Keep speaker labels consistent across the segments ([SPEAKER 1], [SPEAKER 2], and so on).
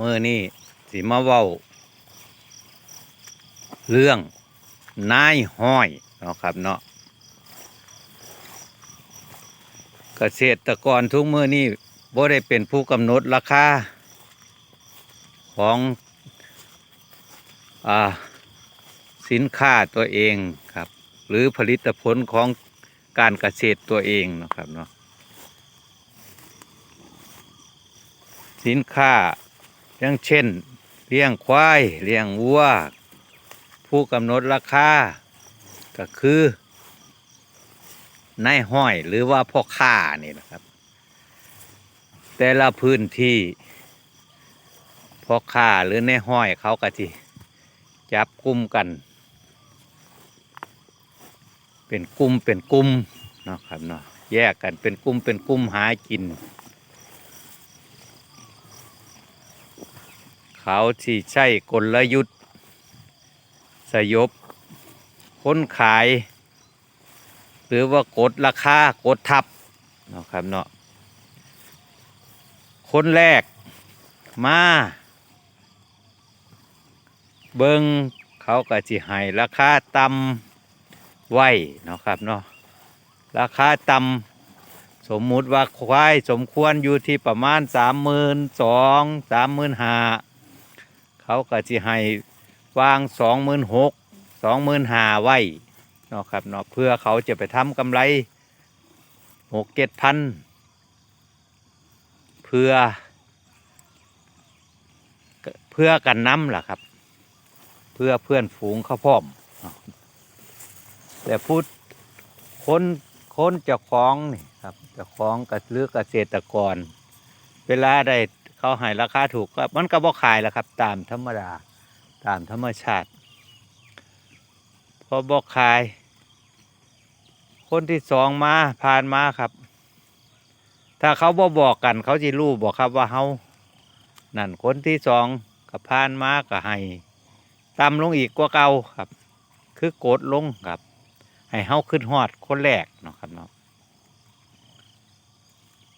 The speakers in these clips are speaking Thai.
[SPEAKER 1] เมื่อนี่สิมาเว้า เรื่องนายห้อยเนาะครับเนาะเกษตรกรทุกมื่อนี่บ่ได้เป็นผู้กำหนดราคาของอสินค้าตัวเองครับ หรือผลิตผลของการเกษตรตัวเองนะครับเนาะสินค้า อย่างเช่น เลี้ยงควายเลี้ยงวัว ผู้กำหนดราคา ก็คือนายห้อยหรือว่าพ่อค้านี่นะครับ แต่ละพื้นที่พ่อค้าหรือนายห้อยเขาก็ที่จับกลุ่มกัน เป็นกลุ่มเป็นกลุ่มนะครับเนาะแยกกันเป็นกลุ่มเป็นกลุ่มหากิน เขาที่ใช้กลยุทธ์ สยบคนขาย หรือว่ากดราคากดทับเนาะครับเนาะคนแรกมาเบิงเขาก็จิให้ราคาต่ำไว้เนาะครับเนาะราคาต่ำสมมุติว่าควายสมควรอยู่ที่ประมาณสามหมื่นสองสามหมื่นห้า เขาก็จิให้วางสองหมื่นหกสองหมื่นหาไว้เนาะครับเนาะเพื่อเขาจะไปทำกำไรหกเจ็ดพันเพื่อ เพื่อกันน้ำล่ะครับ เพื่อเพื่อนฝูงเขาพร้อม แต่พูดคนคนเจ้าของนี่ครับเจ้าของกับหรือเกษตรกร เวลาได้ เขาให้ราคาถูกก็มันก็บ่ขายแล้วครับ ตามธรรมดาตามธรรมชาติพอบอกขาย คนที่สองมาผ่านมาครับ ถ้าเขาบอบอกกัน เขาจะรู้บอกครับว่าเขานั่นคนที่สองกับผ่านมาก็ให้ต่ำลงอีกกว่าเก่าครับ คือโกดลงครับ ให้เขาขึ้นหอดคนแรกเนาะครับเนาะ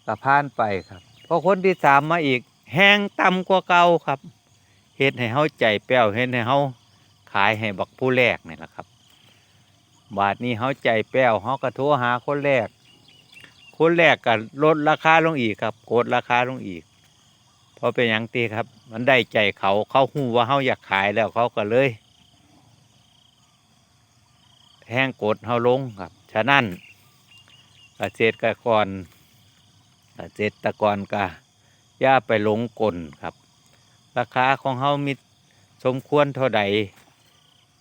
[SPEAKER 1] ก็ผ่านไปครับพอคนที่สามมาอีก แห้งต่ำกว่าเก่าครับเฮ็ดให้เฮาใจแป้วเฮ็ดให้เฮาขายให้บักผู้แรกนี่แหละครับ บาทนี้เฮาใจแป้วเฮาก็โทรหาคนแรก คนแรกก็ลดราคาลงอีกครับกดราคาลงอีกเพราะเป็นหยังตีครับ มันได้ใจเขาเขาหูว่าเฮาอยากขายแล้วเขาก็เลย แห้งกดเฮาลงครับ ฉะนั้นเกษตรกรเกษตรกรก็ อย่าไปหลงกลครับ ราคาของเฮามีสมควรเท่าใด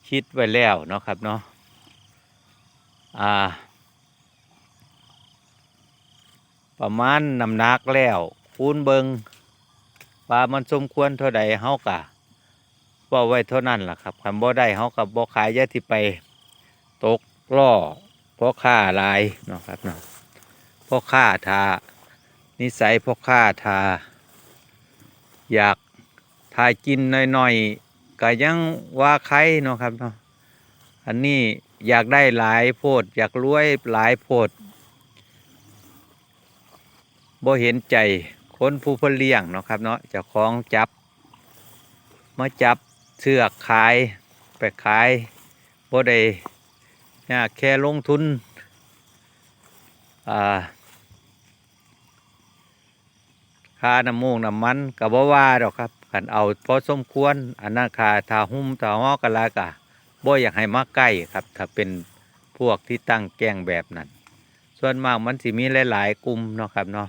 [SPEAKER 1] คิดไว้แล้วเนาะครับเนาะอ่า ประมาณน้ำหนักแล้ว คูณเบิงว่ามันสมควรเท่าใดเฮากะว่าไว้เท่านั้นล่ะครับคันบ่ได้เฮากับบ่ขายยาที่ไปตกล่อพ่อค้าลายเนาะครับเนาะพ่อค้าทานิสัยพ่อค้าทา อยากถ่ายกินหน่อยๆก็ยังว่าใครเนาะครับเนาะอันนี้อยากได้หลายโพด อยากรวยหลายโพดบ่เห็นใจคนผู้เพเลี้ยงเนาะครับเนาะเจ้าของจับ มาจับเสือกขายไปขายบ่ได้ยากแค่ลงทุนอ่า ค่าน้ำมูกน้ำมันกับบ่ว่าดอกครับกันเอาพอสมควรอันนั้นค่าถ้าหุ้มถ้าฮอกันละกะบ่อยากให้มาใกล้ครับ ถ้าเป็นพวกที่ตั้งแกล้งแบบนั้น ส่วนมากมันสิมีหลาย ๆ กลุ่มเนาะครับเนาะ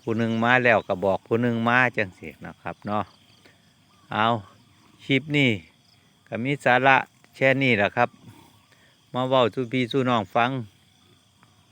[SPEAKER 1] ผู้หนึ่งมาแล้วก็บอกผู้หนึ่งมาจังสินะครับเนาะเอาคลิปนี้ก็มีสาระแค่นี้แหละครับ มาเว้าสู่พี่สู่น้องฟัง